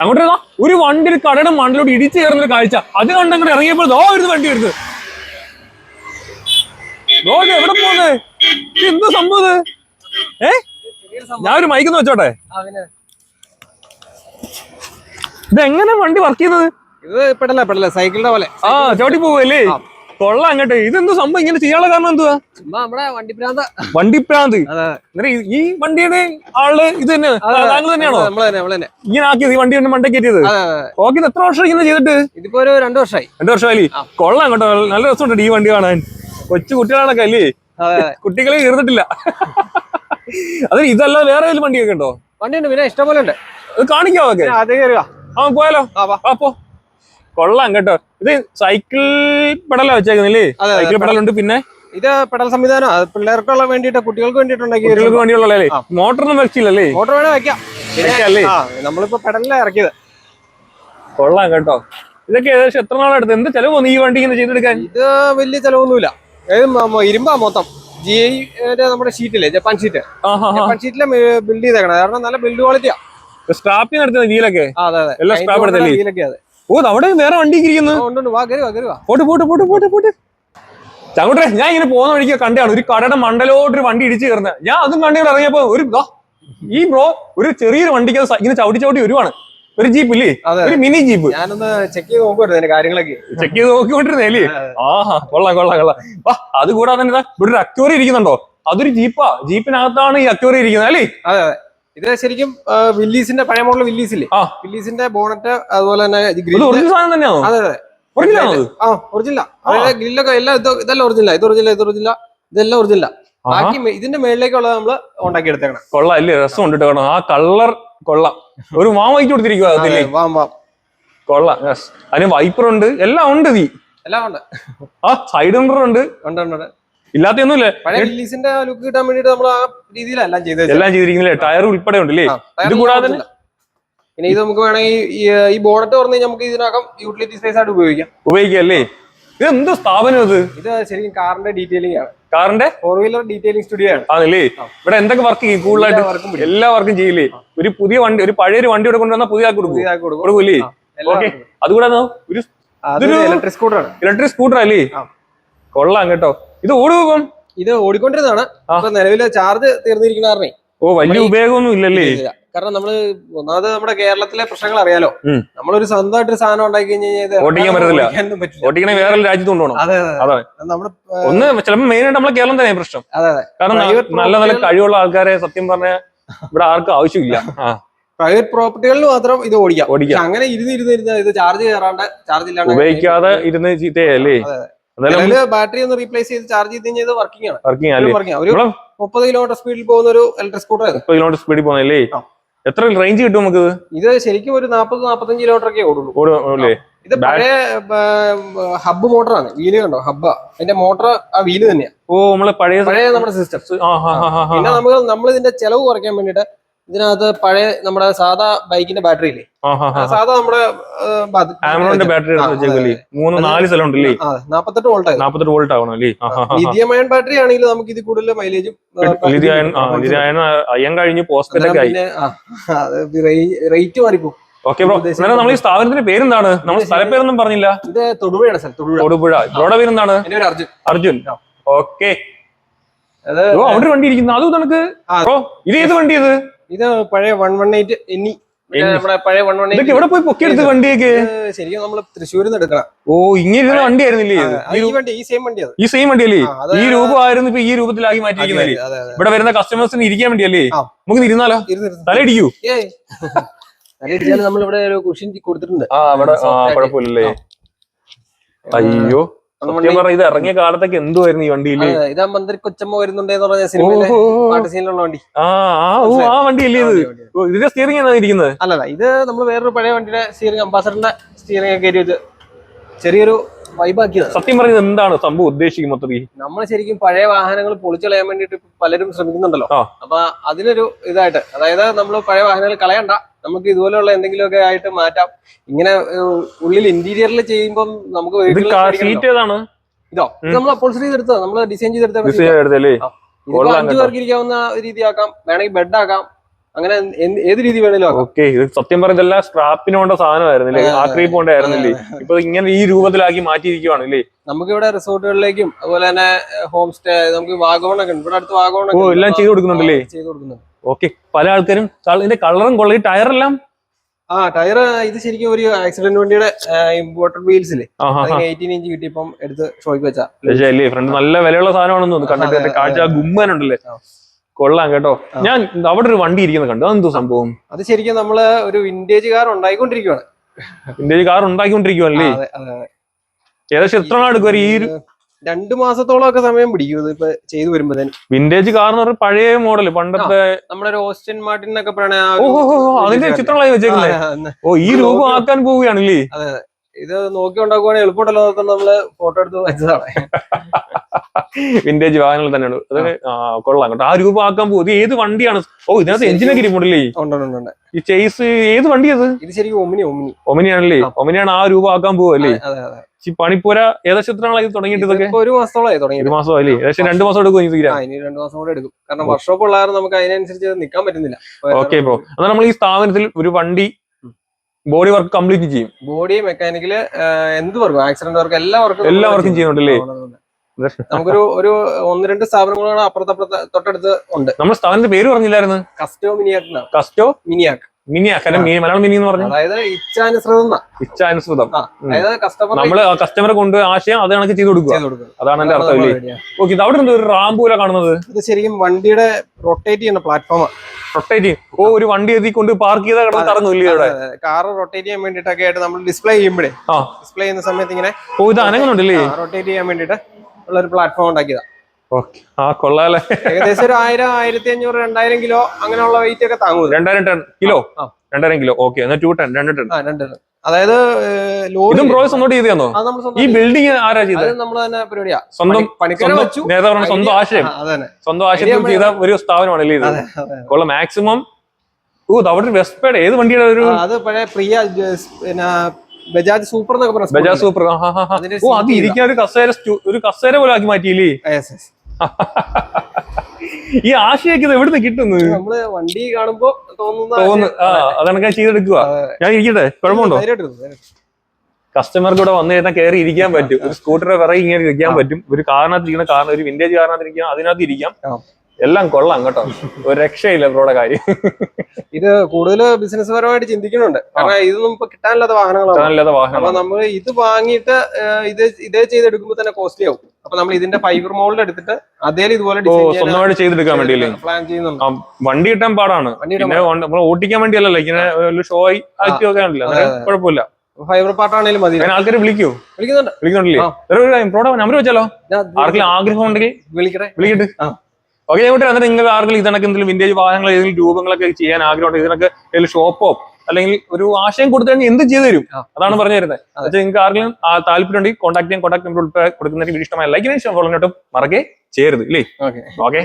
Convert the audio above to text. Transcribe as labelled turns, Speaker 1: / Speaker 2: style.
Speaker 1: അങ്ങോട്ട്. ഒരു വണ്ടി ഒരു കടയുടെ മണ്ണിലോട്ട് ഇടിച്ചു കയറുന്ന ഒരു കാഴ്ച. അത് കണ്ട് അങ്ങോട്ട് ഇറങ്ങിയപ്പോൾ ദോ ഒരു വണ്ടി വരുന്നത് ദോ എവിടെ പോകുന്നത് എന്താ സംഭവം ഏ? ഞാൻ ഒരു മൈക്കൊന്ന് വെച്ചോട്ടെ? ഇത് എങ്ങനെ വണ്ടി വർക്ക് ചെയ്യുന്നത്?
Speaker 2: ഇത് പെടല പെടല. സൈക്കിളിന്റെ പോലെ.
Speaker 1: ആ ചവിട്ടി പോവല്ലേ? കൊള്ളാം അങ്ങോട്ട്. ഇതെന്താ സംഭവം? ഇങ്ങനെ ചെയ്യാനുള്ള കാരണം എന്തുവാ?
Speaker 2: നമ്മുടെ
Speaker 1: വണ്ടിപ്രാന്ത് എന്നിട്ട് ഈ- വണ്ടിയുടെ ആൾ ഇത് തന്നെ താങ്കൾ തന്നെയാണോ? ഇങ്ങനെ ആക്കിയത് ഈ വണ്ടി മണ്ടേ കയറ്റിയത്? ഓക്കെ എത്ര വർഷം ഇങ്ങനെ ചെയ്തിട്ട്?
Speaker 2: ഇതിപ്പോ ഒരു രണ്ടു വർഷമായി
Speaker 1: രണ്ടു വർഷമായി. കൊള്ളാം കേട്ടോ. നല്ല രസമുണ്ട് ഈ വണ്ടി കാണാൻ. കൊച്ചു കുട്ടികളാണൊക്കെ അല്ലേ? കുട്ടികളെ കീർന്നിട്ടില്ല അത് ഇതല്ല വേറെ വണ്ടിയൊക്കെ ഉണ്ടോ?
Speaker 2: വണ്ടി ഉണ്ട് പിന്നെ ഇഷ്ടം പോലെ ഉണ്ട്.
Speaker 1: അത് കാണിക്കാവോ
Speaker 2: അതെ കയറുക.
Speaker 1: ആ പോയാലോ. അപ്പോ കൊള്ളാം കേട്ടോ. ഇത് സൈക്കിൾ പെടലാ വെച്ചേക്കുന്നില്ലേ സൈക്കിൾ പെടലുണ്ട് പിന്നെ?
Speaker 2: ഇത് പെടൽ സംവിധാനം. പിള്ളേർക്കുള്ള വേണ്ടിയിട്ട് കുട്ടികൾക്ക് വേണ്ടിട്ടുണ്ടെങ്കിൽ
Speaker 1: കുട്ടികൾക്ക് വേണ്ടിയുള്ളല്ലേ
Speaker 2: ആ.
Speaker 1: മോട്ടറൊന്നും വെച്ചില്ലല്ലേ?
Speaker 2: മോട്ടോർ വേണേ വെക്കാം. നമ്മളിപ്പോ പെടലിലാ ഇറക്കിയത്.
Speaker 1: കൊള്ളാം കേട്ടോ. ഇതൊക്കെ ഏകദേശം എത്ര നാളെടുത്ത് എന്ത് ചെലവ് ഈ വണ്ടി ഇങ്ങനെ ചെയ്തെടുക്കാൻ?
Speaker 2: ഇത് വലിയ ചെലവൊന്നുമില്ല. ഇരുമ്പാ മൊത്തം. ജി ഐ നമ്മുടെ ഷീറ്റില്ലേ ജപ്പാൻ ഷീറ്റ് ജപ്പാൻ ഷീറ്റിലെ ബിൽഡ് ചെയ്തേക്കണം കാരണം നല്ല ബിൽഡ് ക്വാളിറ്റിയാ
Speaker 1: സ്ട്രാപ്പിന് എടുത്തത് വീലൊക്കെ
Speaker 2: അതെ അതെ.
Speaker 1: എല്ലാം സ്റ്റാപ്പ് എടുത്തല്ലേ?
Speaker 2: വീലൊക്കെ അതെ.
Speaker 1: ഓ അവിടെ വേറെ വണ്ടി ഇരിക്കുന്നു. പോട്ട് പോട്ട് പോട്ട് പോട്ട് പോട്ട്. ചങ്ങോട്ടെ ഞാൻ ഇങ്ങനെ പോകുന്ന വഴിക്ക് കണ്ടാണ് ഒരു കടയുടെ മണ്ടലോട്ട് ഒരു വണ്ടി ഇടിച്ചു കയറുന്നത്. ഞാൻ അതും കണ്ടിട്ട് ഇറങ്ങിയപ്പോ ഒരു ഈ ബ്രോ ഒരു ചെറിയൊരു വണ്ടിക്ക് ഇങ്ങനെ ചവിട്ടി ചവിട്ടി വരുവാണ്. ഒരു ജീപ്പ് ഇല്ലേ? ഒരു മിനി ജീപ്പ്.
Speaker 2: ഞാനൊന്ന് ചെക്ക് ചെയ്ത് നോക്കുവായിരുന്നു കാര്യങ്ങളൊക്കെ.
Speaker 1: ചെക്ക് ചെയ്ത് നോക്കിക്കൊണ്ടിരുന്നേ ആഹാ കൊള്ളാം കൊള്ളാം കൊള്ളാം. വാ അത് കൂടാതെ തന്നെ ഇവിടെ ഒരു അക്യൂറി ഇരിക്കുന്നുണ്ടോ? അതൊരു ജീപ്പാ. ജീപ്പിനകത്താണ് ഈ അക്യൂറി ഇരിക്കുന്നത് അല്ലേ?
Speaker 2: അതെ അതെ. ഇത് ശരിക്കും വില്ലീസിന്റെ പഴയ മോഡൽ വില്ലീസ് ഇല്ലേ വില്ലീസിന്റെ ബോണറ്റ് അതുപോലെ തന്നെ
Speaker 1: തന്നെയാണോ?
Speaker 2: അതെ അതെ. ആ ഒറിജിനൽ ഗ്രില്ലൊക്കെ എല്ലാം ഇത് ഇതെല്ലാം ഒറിജിനൽ ഇത് ഒറിജിനൽ ഇത് ഒറിജിനൽ ഇതെല്ലാം ഒറിജിനൽ ബാക്കി ഇതിന്റെ മേളിലേക്കുള്ളത് നമ്മൾ ഉണ്ടാക്കി എടുത്തേക്കണം
Speaker 1: കൊള്ളാം അല്ലേ രസം ഉണ്ട് കേട്ടോ. ആ കളർ കൊള്ളാം. ഒരു വാം വൈറ്റ് കൊടുത്തിരിക്കുവാ
Speaker 2: വാം വാം.
Speaker 1: കൊള്ളാം. അതിന് വൈപ്പർ ഉണ്ട്. എല്ലാം ഉണ്ട് നീ.
Speaker 2: എല്ലാം ഉണ്ട്.
Speaker 1: ആ സൈഡ് ഉണ്ട്
Speaker 2: ഉണ്ട് ഉണ്ട്.
Speaker 1: ഇല്ലാത്തൊന്നുമില്ലേ.
Speaker 2: വില്ലീസിന്റെ ലുക്ക് കിട്ടാൻ വേണ്ടിട്ട് നമ്മൾ ആ രീതിയിലാണ് എല്ലാം ചെയ്തത്
Speaker 1: എല്ലാം ചെയ്തിരിക്കുന്നില്ലേ ടയർ ഉൾപ്പെടെ ഉണ്ടല്ലേ ഇത് കൂടാതെ
Speaker 2: ഇനി പിന്നെ ഇത് നമുക്ക് വേണമെങ്കിൽ ഈ- ബോണറ്റ് തുറന്ന് കഴിഞ്ഞാൽ നമുക്ക് ഇതിനകം യൂട്ടിലിറ്റി സ്പേസ് ആയിട്ട് ഉപയോഗിക്കാം.
Speaker 1: ഉപയോഗിക്കല്ലേ ഇത് എന്ത് സ്ഥാപനം ഇത്?
Speaker 2: ഇത് ശരിക്കും കാറിന്റെ ഡീറ്റെയിലിംഗ് ആണ്.
Speaker 1: കാറിന്റെ?
Speaker 2: ഫോർ വീലർ ഡീറ്റെയിലിംഗ് സ്റ്റുഡിയോ ആണ്.
Speaker 1: ആണല്ലേ? ഇവിടെ എന്തൊക്കെ വർക്ക് ചെയ്യും? കൂടുതലായിട്ട്
Speaker 2: എല്ലാ വർക്കും.
Speaker 1: ചെയ്യില്ലേ? ഒരു പുതിയ വണ്ടി ഒരു പഴയ ഒരു വണ്ടി ഇവിടെ കൊണ്ടുവന്നാൽ പുതിയ ആക്കി കൊടുക്കും.
Speaker 2: പുതിയതാക്കി കൊടുക്കും.
Speaker 1: കൊടുക്കൂലേ ഓക്കെ. അതുകൂടാതെ ഒരു
Speaker 2: ഇലക്ട്രിക് സ്കൂട്ടർ
Speaker 1: ഇലക്ട്രിക് സ്കൂട്ടർ അല്ലേ? കൊള്ളാം കേട്ടോ. ഇത് ഓടുപോകും
Speaker 2: ഇത് ഓടിക്കൊണ്ടിരുന്നതാണ്.
Speaker 1: അപ്പൊ
Speaker 2: ഇപ്പൊ നിലവിലെ ചാർജ് തീർന്നിരിക്കുന്ന കാരണേ.
Speaker 1: ഓ വലിയ ഉപയോഗമൊന്നും ഇല്ലല്ലേ?
Speaker 2: കാരണം നമ്മൾ ഒന്നാമത് നമ്മുടെ കേരളത്തിലെ പ്രശ്നങ്ങൾ അറിയാലോ. നമ്മളൊരു സ്വന്തമായിട്ട് ഒരു സാധനം ഉണ്ടാക്കി കഴിഞ്ഞാൽ
Speaker 1: പറ്റത്തില്ല.
Speaker 2: പറ്റില്ല.
Speaker 1: ഓടിക്കണേ വേറെ രാജ്യത്ത് കൊണ്ടുപോകണം. ഒന്ന് ചിലപ്പോൾ മെയിൻ ആയിട്ട് നമ്മളെ കേരളം തന്നെ പ്രശ്നം. കാരണം നല്ല നല്ല കഴിവുള്ള ആൾക്കാരെ സത്യം പറഞ്ഞ ഇവിടെ ആർക്കും ആവശ്യമില്ല.
Speaker 2: പ്രൈവറ്റ് പ്രോപ്പർട്ടികളിൽ മാത്രം ഇത് ഓടിക്കാം.
Speaker 1: ഓടിക്കാം.
Speaker 2: അങ്ങനെ ഇരുന്ന് ഇരുന്ന് ഇരുന്ന് ഇത് ചാർജ് കയറാണ്ട് ചാർജ് ഇല്ലാണ്ട്
Speaker 1: ഉപയോഗിക്കാതെ ഇരുന്ന് ചീത്തയല്ലേ
Speaker 2: ബാറ്ററി ഒന്ന് റീപ്ലേസ് ചെയ്ത് ചാർജ് ചെയ്ത് കഴിഞ്ഞാൽ വർക്കിംഗ് ആണ്.
Speaker 1: വർക്കിംഗ്
Speaker 2: ആണ് ഒരു മുപ്പത് കിലോമീറ്റർ സ്പീഡിൽ പോകുന്ന ഒരു ഇലക്ട്രിക് സ്കൂട്ടർ ആണ്
Speaker 1: മുപ്പത് കിലോമീറ്റർ സ്പീഡിൽ പോകുന്നല്ലേ. എത്ര റേഞ്ച് കിട്ടും നമുക്ക് ഇത്?
Speaker 2: ശരിക്കും ഒരു നാപ്പത് നാപ്പത്തഞ്ച് കിലോമീറ്റർ ഒക്കെ ഓടുള്ളൂ.
Speaker 1: ഓടും
Speaker 2: ഇത് പഴയ ഹബ്ബ് മോട്ടറാണ് വീൽ കണ്ടോ? ഹബ്ബ് അതിന്റെ മോട്ടർ ആ വീൽ തന്നെയാ.
Speaker 1: ഓ നമ്മളെ പഴയ
Speaker 2: പഴയ നമ്മുടെ സിസ്റ്റം. പിന്നെ നമ്മൾ നമ്മൾ ഇതിന്റെ ചെലവ് കുറയ്ക്കാൻ വേണ്ടിട്ട് ഇതിനകത്ത് പഴയ നമ്മുടെ സാധാ ബൈക്കിന്റെ ബാറ്ററി ഇല്ലേ. സാധാ നമ്മുടെ
Speaker 1: ആമറോണിന്റെ ബാറ്ററി വെച്ചേക്കല്ലേ മൂന്ന് നാല് സ്ഥലം ഉണ്ടല്ലേ
Speaker 2: നാപ്പത്തെട്ട് വോൾട്ട്
Speaker 1: നാപ്പത്തെട്ട് വോൾട്ട് ആവണം അല്ലേ.
Speaker 2: ലിഥിയം അയൺ ബാറ്ററി ആണെങ്കിൽ നമുക്ക് ഇത് കൂടുതൽ മൈലേജും
Speaker 1: അയൺ കഴിഞ്ഞ് പോസ്റ്റ് ആയി.
Speaker 2: റേറ്റ് മാറിപ്പോ
Speaker 1: ഓക്കെ ബ്രോ എന്നാലും നമ്മൾ ഈ സ്ഥാപനത്തിന്റെ പേരെന്താണ്? നമ്മൾ സ്ഥലപ്പേരൊന്നും പറഞ്ഞില്ല.
Speaker 2: ഇത് തൊടുപുഴയാണ് സ്ഥലം തൊടുപുഴ.
Speaker 1: ബ്രോയുടെ പേരെന്താണ്?
Speaker 2: അർജുൻ.
Speaker 1: അർജുൻ. ഓക്കെ അവിടെ വണ്ടി ഇരിക്കുന്നു. അതും
Speaker 2: നമുക്ക്
Speaker 1: ബ്രോ ഇത് ഏത് വണ്ടി ഇത്?
Speaker 2: ഇത് പഴയ വൺ വൺ എയ്റ്റ്
Speaker 1: എനി.
Speaker 2: നമ്മുടെ പഴയ വൺ വൺ
Speaker 1: ഇതൊക്കെ എവിടെ പോയി പൊക്കിയെടുത്ത് വണ്ടിയൊക്കെ?
Speaker 2: ശരിക്കും നമ്മൾ തൃശ്ശൂരിൽ നിന്ന് എടുക്കണം.
Speaker 1: ഓ ഇങ്ങനെ വണ്ടി ആയിരുന്നില്ലേ
Speaker 2: ഈ വണ്ടി ഈ സെയിം വണ്ടി
Speaker 1: ഈ സെയിം വണ്ടിയല്ലേ?
Speaker 2: അല്ലേ
Speaker 1: ഈ രൂപമായിരുന്നു ഇപ്പൊ ഈ രൂപത്തിലാക്കി മാറ്റിയിരിക്കുന്നല്ലേ. ഇവിടെ വരുന്ന കസ്റ്റമേഴ്സിന് ഇരിക്കാൻ വേണ്ടിയല്ലേ. നമുക്ക് ഇരുന്നാലോ?
Speaker 2: ഇരുന്ന് ഇരുന്ന്.
Speaker 1: തലയിടിക്കൂ
Speaker 2: ഏയ്. നമ്മൾ നമ്മളിവിടെ ഒരു കുഷൻ കൊടുത്തിട്ടുണ്ട്.
Speaker 1: ആ അവിടെ കുഴപ്പമില്ലല്ലേ? അയ്യോ.
Speaker 2: നമ്മൾ
Speaker 1: സത്യം പറഞ്ഞ ഇത് ഇറങ്ങിയ കാലത്തൊക്കെ എന്തുവായിരുന്നു ഈ
Speaker 2: വണ്ടിയിൽ? ഇതാ മന്ത്രി കൊച്ചമ്മ വരുന്നുണ്ടെന്ന് പറഞ്ഞ സിനിമയിലെ
Speaker 1: ഓ, ഓ, ഓ.
Speaker 2: പാട്ട് സീനിലുള്ള വണ്ടി.
Speaker 1: ആ ആ ഇത്? ഇതിന്റെ സ്റ്റിയറിംഗ് ആണ് ഇരിക്കുന്നത്?
Speaker 2: അല്ലല്ല ഇത് നമ്മൾ വേറൊരു പഴയ വണ്ടിയുടെ സ്റ്റിയറിംഗ് അംബാസഡറിന്റെ സ്റ്റിയറിംഗ് ഒക്കെ വെച്ച് ചെറിയൊരു
Speaker 1: സത്യം പറയുന്നത് എന്താണ് സംഭവം ഉദ്ദേശിക്കും മൊത്തത്തിൽ
Speaker 2: നമ്മൾ ശരിക്കും പഴയ വാഹനങ്ങൾ പൊളിച്ചളയാൻ വേണ്ടിട്ട് പലരും ശ്രമിക്കുന്നുണ്ടല്ലോ. അപ്പൊ അതിനൊരു ഇതായിട്ട് അതായത് നമ്മൾ പഴയ വാഹനങ്ങൾ കളയണ്ട. നമുക്ക് ഇതുപോലെയുള്ള എന്തെങ്കിലുമൊക്കെ ആയിട്ട് മാറ്റാം. ഇങ്ങനെ ഉള്ളിൽ ഇന്റീരിയറിൽ ചെയ്യുമ്പോൾ നമുക്ക്
Speaker 1: സീറ്റ് ഏതാണ്?
Speaker 2: ഇതോ? നമ്മൾ അപ്പോൾസറി ചെയ്തെടുത്തത്. നമ്മൾ ഡിസൈൻ ചെയ്തെടുത്ത അഞ്ചു. പേർക്ക് ഇരിക്കാവുന്ന രീതിയാക്കാം. വേണമെങ്കിൽ ബെഡ് ആക്കാം. അങ്ങനെ ഏത് രീതി വേണേലും
Speaker 1: ഓക്കെ ഇത് സത്യം പറഞ്ഞതെല്ലാം സ്ട്രാപ്പിന് കൊണ്ട സാധനമായിരുന്നില്ലേ? ആക്രീപ്പ് കൊണ്ടായിരുന്നില്ലേ? ഇപ്പൊ ഇങ്ങനെ ഈ രൂപത്തിലാക്കി മാറ്റിയിരിക്കുവാണ് അല്ലേ?
Speaker 2: നമുക്ക് ഇവിടെ റിസോർട്ടുകളിലേക്കും അതുപോലെ തന്നെ ഹോം സ്റ്റേ നമുക്ക് വാഗോണൊക്കെ ഉണ്ട്. ഇവിടെ അടുത്ത് വാഗോണൊക്കെ
Speaker 1: എല്ലാം ചെയ്ത് കൊടുക്കുന്നുണ്ടല്ലേ?
Speaker 2: ചെയ്ത് കൊടുക്കുന്നുണ്ട്.
Speaker 1: ഓക്കെ. പല ആൾക്കാരും ഇതിന്റെ കളറും കൊള്ള ടയറെല്ലാം
Speaker 2: ആ ടയർ ഇത് ശരിക്കും ഒരു ആക്സിഡന്റ് വണ്ടിയുടെ ഇമ്പോർട്ടഡ് വീൽസിൽ
Speaker 1: ആഹാ
Speaker 2: എയ്റ്റീൻ ഇഞ്ച് കിട്ടിയപ്പം എടുത്ത് ഷോയ്ക്ക് വെച്ചാ.
Speaker 1: അല്ലേ ഫ്രണ്ട് നല്ല വിലയുള്ള സാധനമാണെന്ന് തോന്നുന്നു. കണ്ടിട്ട് കാഴ്ച ഗുമ്മാനുണ്ടല്ലേ? കൊള്ളാം കേട്ടോ. ഞാൻ അവിടെ ഒരു വണ്ടി ഇരിക്കുന്നത് കണ്ടു. അതെന്തോ സംഭവം?
Speaker 2: അത് ശരിക്കും നമ്മൾ ഒരു വിന്റേജ് കാർ ഉണ്ടായിക്കൊണ്ടിരിക്കുവാണ്.
Speaker 1: വിന്റേജ് കാർ ഉണ്ടാക്കിക്കൊണ്ടിരിക്കുവല്ലേ. ഏകദേശം എത്ര നാൾ എടുക്കും ഈ
Speaker 2: രണ്ടു മാസത്തോളം ഒക്കെ സമയം പിടിക്കും ഇപ്പൊ ചെയ്തു വരുമ്പോ തന്നെ
Speaker 1: വിന്റേജ് കാർ എന്ന് പറഞ്ഞ പഴയ മോഡൽ പണ്ടത്തെ
Speaker 2: നമ്മുടെ ഓസ്റ്റിൻ മാർട്ടിൻ എന്നൊക്കെ
Speaker 1: അതിന്റെ ചിത്രങ്ങളായി വെച്ചേക്കുന്നത് ഓ ഈ രൂപം ആക്കാൻ പോവുകയാണല്ലേ?
Speaker 2: ഇത് നോക്കി ഉണ്ടാക്കുവാണെങ്കിൽ എളുപ്പമുണ്ടല്ലോ നമ്മൾ ഫോട്ടോ എടുത്ത് വെച്ചതാണ്.
Speaker 1: വിന്റേജ് വാഹനങ്ങൾ തന്നെയാണ്. അത് കൊള്ളാം കേട്ടോ. ആ രൂപം ആക്കാൻ പോകും ഇത് ഏത് വണ്ടിയാണ്? ഓ ഇതിനകത്ത് എഞ്ചിനൊക്കെ ഇരിപ്പുണ്ടല്ലേ. ഈ ചേസ് ഏത് വണ്ടിയത്
Speaker 2: ഇത്? ശരിക്കും ഒമിനി ഒമിനി
Speaker 1: ഒമിനിയാണല്ലേ. ഒമിനിയാണ് ആ. രൂപം ആക്കാൻ പോവല്ലേ
Speaker 2: അതെ അതെ.
Speaker 1: ഈ പണിപ്പുര ഏകദേശം എത്ര നാളായി തുടങ്ങിയിട്ട് ഇതൊക്കെ?
Speaker 2: ഒരു മാസത്തോളമായി തുടങ്ങി
Speaker 1: ഒരു മാസം ആയില്ലേ ഏകദേശം രണ്ടു മാസം എടുക്കും ഇനി
Speaker 2: രണ്ടു മാസം കൂടെ എടുക്കും. കാരണം വർക്ക്ഷോപ്പ് ഉള്ള കാരണം നമുക്ക് അതിനനുസരിച്ച് നിൽക്കാൻ പറ്റുന്നില്ല.
Speaker 1: ഓക്കെ ബ്രോ എന്നാൽ നമ്മൾ ഈ സ്ഥാപനത്തിൽ ഒരു വണ്ടി ബോഡി വർക്ക് കംപ്ലീറ്റ് ചെയ്യും.
Speaker 2: ബോഡി മെക്കാനിക്കൽ എന്ത് വർക്കും ആക്സിഡന്റ് വർക്ക് എല്ലാ വർക്കും
Speaker 1: എല്ലാ വർക്കും ചെയ്യുന്നുണ്ടല്ലേ?
Speaker 2: നമുക്കൊരു ഒരു ഒന്ന് രണ്ട് സ്ഥാപനങ്ങളാണ് അപ്പുറത്തപ്പുറത്ത് തൊട്ടടുത്ത് ഉണ്ട്.
Speaker 1: നമ്മുടെ സ്ഥാപനത്തിന്റെ പേര് പറഞ്ഞില്ലായിരുന്നു?
Speaker 2: കസ്റ്റോ മിനിയാക്ക്
Speaker 1: കസ്റ്റോ
Speaker 2: മിനിയാക്ക്
Speaker 1: മിനിയാക്ക് അല്ല മി- മലയാളം മിനി എന്ന് പറഞ്ഞു.
Speaker 2: അതായത് ഇച്ഛാനുസൃതം.
Speaker 1: ഇച്ഛാനുസൃതം.
Speaker 2: കസ്റ്റമർ
Speaker 1: നമ്മൾ കസ്റ്റമറെ കൊണ്ട് ആശയം അത് കണക്ക് ചെയ്ത് കൊടുക്കുക. അതാണ് എന്റെ അർത്ഥം ഓക്കെ ഇത് അവിടെ ഒരു റാമ്പൂല കാണുന്നത്.
Speaker 2: ഇത് ശരിക്കും വണ്ടിയുടെ റൊട്ടേറ്റ് ചെയ്യുന്ന പ്ലാറ്റ്ഫോമാണ്
Speaker 1: റൊട്ടേറ്റ് ഓ ഒരു വണ്ടി എത്തി കൊണ്ട് പാർക്ക് ചെയ്ത കിടന്ന് കറങ്ങും ഇല്ലേ ഇവിടെ?
Speaker 2: കാർ റൊട്ടേറ്റ് ചെയ്യാൻ വേണ്ടിട്ടൊക്കെ ആയിട്ട് നമ്മൾ ഡിസ്പ്ലേ ചെയ്യുമ്പോഴേ ഡിസ്പ്ലേ ചെയ്യുന്ന സമയത്ത് ഇങ്ങനെ
Speaker 1: ഓ ഇത് അനങ്ങുന്നുണ്ടല്ലേ?
Speaker 2: റൊട്ടേറ്റ് ചെയ്യാൻ വേണ്ടിട്ട് ഉള്ള ഒരു പ്ലാറ്റ്ഫോം ഉണ്ടാക്കിയതാ.
Speaker 1: ഓക്കെ ആ കൊള്ളാല്ലേ
Speaker 2: ഏകദേശം ഒരു ആയിരം ആയിരത്തി അഞ്ഞൂറ് രണ്ടായിരം കിലോ അങ്ങനെയുള്ള വെയിറ്റ് ഒക്കെ താങ്ങും.
Speaker 1: രണ്ടായിരം ടൺ കിലോ. രണ്ടായിരം കിലോ. ഓക്കെ എന്നാൽ ടു ടൺ രണ്ട് ടൺ
Speaker 2: ആ രണ്ട് ടൺ അതായത്
Speaker 1: ഇതും ബ്രോയ്സ് ഒന്നോട്ട് ചെയ്ത് തന്നോ ഈ ബിൽഡിംഗ് ആരാ ചെയ്തത്
Speaker 2: നമ്മൾ തന്നെ പരിപാടിയാ.
Speaker 1: സ്വന്തം
Speaker 2: പണി-
Speaker 1: സ്വന്തം
Speaker 2: വെച്ചു.
Speaker 1: നേതാവ് സ്വന്തം ആശയം. സ്വന്തം ആശയത്തിൽ ചെയ്ത ഒരു സ്ഥാപനമാണല്ലേ ഇത്. കൊള്ള. മാക്സിമം ഓ അവിടെ വെസ്പേഡ് ഏത് വണ്ടിയുടെ ഒരു
Speaker 2: അത് പഴയ പ്രിയ പിന്നെ ബജാജ് സൂപ്പർ എന്നൊക്കെ പറഞ്ഞു
Speaker 1: ബജാജ് സൂപ്പർ. ഓ അത് ഇരിക്കാൻ ഒരു കസേര ഒരു കസേര പോലെ ആക്കി മാറ്റിയില്ലേ. ഈ ആശയൊക്കെ ഇത് എവിടുന്ന് കിട്ടുന്നു?
Speaker 2: നമ്മൾ വണ്ടി കാണുമ്പോ തോന്നുന്ന
Speaker 1: അതാണ് ചെയ്തെടുക്കുക. ഞാൻ ഇരിക്കട്ടെ? കുഴപ്പമുണ്ടോ. കസ്റ്റമർക്ക് ഇവിടെ വന്നു കഴിഞ്ഞാൽ കയറി ഇരിക്കാൻ പറ്റും. ഒരു സ്കൂട്ടറെ പിറകെ ഇങ്ങനെ ഇരിക്കാൻ പറ്റും. ഒരു കാറിനകത്ത് ഇരിക്കുന്ന കാരണം ഒരു വിന്റേജ് കാറിനകത്ത് ഇരിക്കാം അതിനകത്ത് ഇരിക്കാം. എല്ലാം കൊള്ളാം കേട്ടോ. ഒരു രക്ഷയില്ല ബ്രോയുടെ കാര്യം.
Speaker 2: ഇത് കൂടുതൽ ബിസിനസ് പരമായിട്ട് ചിന്തിക്കുന്നുണ്ട് കാരണം ഇതൊന്നും ഇപ്പൊ കിട്ടാനില്ലാത്ത വാഹനങ്ങളാണ്. നമ്മൾ ഇത് വാങ്ങിയിട്ട് ഇത് ഇതേ ചെയ്തെടുക്കുമ്പോൾ തന്നെ കോസ്റ്റ്ലി ആവും. അപ്പൊ നമ്മൾ ഇതിന്റെ ഫൈബർ മോൾഡ് എടുത്തിട്ട് അതേ ഇതുപോലെ
Speaker 1: സ്വന്തമായിട്ട് ചെയ്തെടുക്കാൻ വേണ്ടി
Speaker 2: പ്ലാൻ ചെയ്യുന്നുണ്ട്
Speaker 1: വണ്ടി കിട്ടാൻ പാടാണ് നമ്മൾ ഓട്ടിക്കാൻ വേണ്ടിയല്ലല്ലോ ഇങ്ങനെ ഒരു ഷോ ആയി ആക്കി
Speaker 2: അതെ,
Speaker 1: കുഴപ്പമില്ല.
Speaker 2: ഫൈബർ പാർട്ടാണെങ്കിലും മതി.
Speaker 1: ആൾക്കാർ വിളിക്കൂ?
Speaker 2: വിളിക്കുന്നുണ്ട്.
Speaker 1: വിളിക്കുന്നുണ്ടല്ലേ പ്രോഡക്റ്റ് നമ്പർ വെച്ചാലോ? ആർക്കെങ്കിലും ആഗ്രഹം ഉണ്ടെങ്കിൽ
Speaker 2: വിളിക്കട്ടെ.
Speaker 1: വിളിക്കട്ടെ. ഓക്കെ ഞാൻ എന്നിട്ട് നിങ്ങൾക്ക് ആർക്കെങ്കിലും ഇതിനൊക്കെ എന്തെങ്കിലും വിന്റേജ് വാഹനങ്ങൾ ഏതെങ്കിലും രൂപങ്ങളൊക്കെ ചെയ്യാൻ ആഗ്രഹമുണ്ടെങ്കിൽ ഇതിനൊക്കെ ഷോപ്പോ അല്ലെങ്കിൽ ഒരു ആശയം കൊടുത്തു കഴിഞ്ഞാൽ എന്ത് ചെയ്തു തരും? അതാണ് പറഞ്ഞു തരുന്നത് അതായത് നിങ്ങൾക്ക് ആരെങ്കിലും ആ താല്പര്യം ഉണ്ടെങ്കിൽ കോൺടാക്ട് ചെയ്യാൻ കോൺടാക്ട് നമ്പർ ഉൾപ്പെടെ കൊടുക്കുന്നതിന് വീഡിയോ ഇഷ്ടമായ ലൈക്കിനും ഷെയർ ഫോളോ മറക്കേ ചെയ്യരുത് ഇല്ലേ? ഓക്കെ